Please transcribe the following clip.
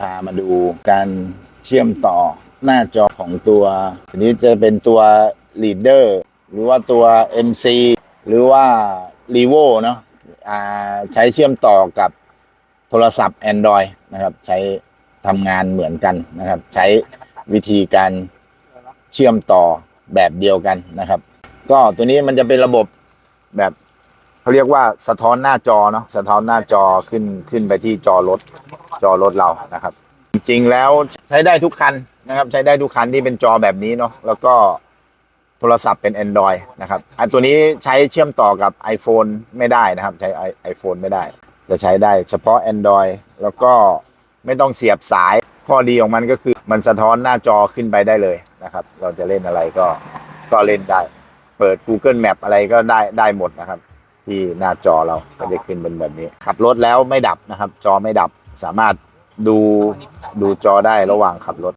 พามาดูการเชื่อมต่อหน้าจอของตัวทีนี้จะเป็นตัว Leader หรือว่าตัว MC หรือว่า r e v o เนาะใช้เชื่อมต่อกับโทรศัพท์ Android นะครับ ใช้ทำงานเหมือนกันนะครับ ใช้วิธีการเชื่อมต่อแบบเดียวกันนะครับ ก็ตัวนี้มันจะเป็นระบบแบบ เขาเรียกว่าสะท้อนหน้าจอเนาะสะท้อนหน้าจอขึ้นขึ้นไปที่จอรถจอรถเรานะครับ จริงๆแล้วใช้ได้ทุกคันนะครับ ใช้ได้ทุกคันที่เป็นจอแบบนี้เนาะแล้วก็โทรศัพท์เป็น Android นะครับอันตัวนี้ใช้เชื่อมต่อกับ iPhone ไม่ได้นะครับ ใช้ iPhone ไม่ได้ จะใช้ได้เฉพาะ Android แล้วก็ไม่ต้องเสียบสายข้อดีของมันก็คือมันสะท้อนหน้าจอขึ้นไปได้เลยนะครับ เราจะเล่นอะไรก็ก็เล่นได้ เปิด Google Map อะไรก็ได้ได้หมดนะครับ ที่หน้าจอเราก็จะขึ้นเป็นแบบนี้ ขับรถแล้วไม่ดับนะครับ จอไม่ดับสามารถดูดูจอได้ระหว่างขับรถ